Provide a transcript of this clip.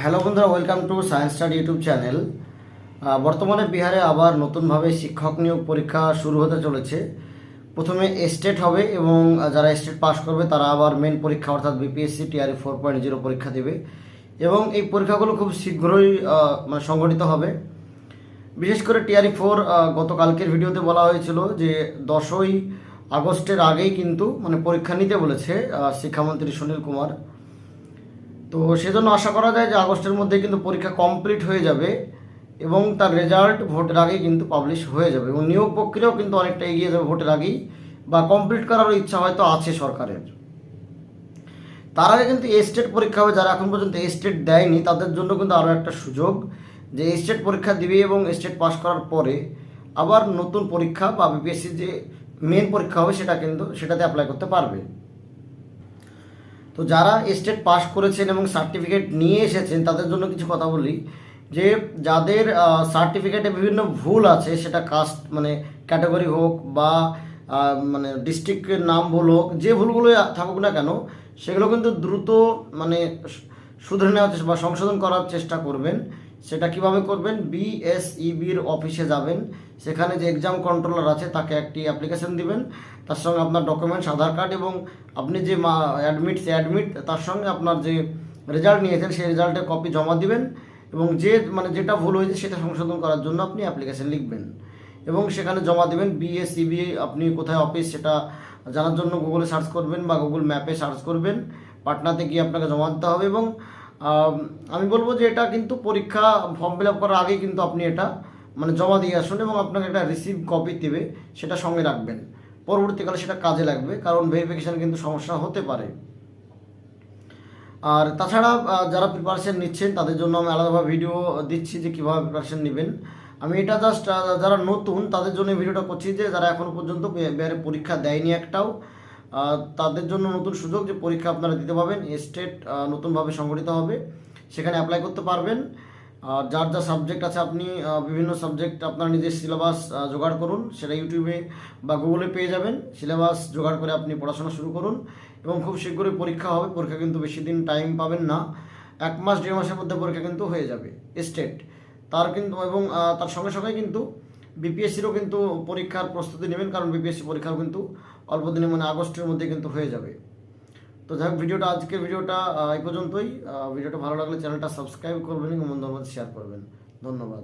Hello বন্ধুরা welcome to science study YouTube channel বর্তমানে বিহারে আবার নতুনভাবে শিক্ষক নিয়োগ পরীক্ষা শুরু হতে চলেছে। প্রথমে স্টেট হবে এবং যারা স্টেট পাস করবে, তারা আবার মেন পরীক্ষা অর্থাৎ BPSC TRE four point zero পরীক্ষা দেবে। এবং এই পরীক্ষাগুলো খুব শীঘ্রই মানে সংগঠিত হবে। বিশেষ করে টিআরই ফোর গতকালকের ভিডিওতে বলা হয়েছিল যে দশই আগস্টের আগেই কিন্তু মানে পরীক্ষা নিতে বলেছে শিক্ষামন্ত্রী সুনীল কুমার। তো সেজন্য আশা করা যায় যে আগস্টের মধ্যে কিন্তু পরীক্ষা কমপ্লিট হয়ে যাবে এবং তার রেজাল্ট ভোটের আগেই কিন্তু পাবলিশ হয়ে যাবে এবং নিয়োগ প্রক্রিয়াও কিন্তু অনেকটা এগিয়ে যাবে ভোটের আগেই বা কমপ্লিট করারও ইচ্ছা হয়তো আছে সরকারের। তার আগে কিন্তু স্টেট পরীক্ষা হবে, যারা এখন পর্যন্ত স্টেট দেয়নি, তাদের জন্য কিন্তু আরও একটা সুযোগ যে স্টেট পরীক্ষা দিবে এবং স্টেট পাস করার পরে আবার নতুন পরীক্ষা বা বিপিএসসি যে মেন পরীক্ষা হবে সেটা কিন্তু সেটাতে অ্যাপ্লাই করতে পারবে। তো যারা স্টেট পাস করেছেন এবং সার্টিফিকেট নিয়ে এসেছেন, তাদের জন্য কিছু কথা বলি, যে যাদের সার্টিফিকেটে বিভিন্ন ভুল আছে, সেটা কাস্ট মানে ক্যাটাগরি হোক বা মানে ডিস্ট্রিক্টের নাম ভুল হোক, যে ভুলগুলো থাকুক না কেন, সেগুলো কিন্তু দ্রুত মানে শুধরে নেওয়ার বা সংশোধন করার চেষ্টা করবেন। সেটা কীভাবে করবেন? বিএসইবির অফিসে যাবেন। সেখানে যে এক্সাম কন্ট্রোলার আছে, তাকে একটি অ্যাপ্লিকেশন দিবেন। তার সঙ্গে আপনার ডকুমেন্টস আধার কার্ড এবং আপনি যে মা অ্যাডমিট সে অ্যাডমিট তার সঙ্গে আপনার যে রেজাল্ট নিয়েছেন, সেই রেজাল্টের কপি জমা দিবেন এবং যে মানে যেটা ভুল হয়েছে, সেটা সংশোধন করার জন্য আপনি অ্যাপ্লিকেশন লিখবেন। এবং সেখানে জমা দেবেন বিএসইবি আপনি কোথায় অফিস সেটা জানার জন্য গুগলে সার্চ করবেন বা গুগল ম্যাপে সার্চ করবেন। পাটনাতে গিয়ে আপনাকে জমা দিতে হবে এবং আম, বলব যে এটা কিন্তু পরীক্ষা ফর্ম ফিল আপ করার আগেই কিন্তু আপনি এটা মানে জমা দিয়ে আসুন এবং আপনাকে একটা রিসিভ কপি দেবে সেটা সঙ্গে রাখবেন। পরবর্তীকালে সেটা কাজে লাগবে কারণ ভেরিফিকেশান কিন্তু সমস্যা হতে পারে। আর তাছাড়া যারা প্রিপারেশান নিচ্ছেন তাদের জন্য আমি আলাদাভাবে ভিডিও দিচ্ছি যে কীভাবে প্রিপারেশন নেবেন। আমি এটা জাস্ট যারা নতুন তাদের জন্য ভিডিওটা করছি যে যারা এখনও পর্যন্ত পরীক্ষা দেয়নি একটাও তাদের জন্য নতুন সুযোগ যে পরীক্ষা আপনারা দিতে পারবেন স্টেট নতুনভাবে সংগঠিত হবে। সেখানে অ্যাপ্লাই করতে পারবেন। আর যার যা সাবজেক্ট আছে আপনি বিভিন্ন সাবজেক্ট আপনার নিজের সিলেবাস জোগাড় করুন। সেটা ইউটিউবে বা গুগলে পেয়ে যাবেন। সিলেবাস জোগাড় করে আপনি পড়াশোনা শুরু করুন এবং খুব শীঘ্রই পরীক্ষা হবে। পরীক্ষা কিন্তু বেশি দিন টাইম পাবেন না। এক মাস, দেড় মাসের মধ্যে পরীক্ষা কিন্তু হয়ে যাবে স্টেট তার কিন্তু এবং তার সঙ্গে সঙ্গে কিন্তু বিপিএসসিরও কিন্তু পরীক্ষার প্রস্তুতি নেবেন, কারণ বিপিএসসি পরীক্ষাও কিন্তু অল্প দিনে মানে আগস্টের মধ্যে কিন্তু হয়ে যাবে। তো যাই ভিডিওটা, আজকের ভিডিওটা এই পর্যন্তই। ভিডিওটা ভালো লাগলে চ্যানেলটা সাবস্ক্রাইব করবেন এবং বন্ধুদের মধ্যে শেয়ার করবেন। ধন্যবাদ।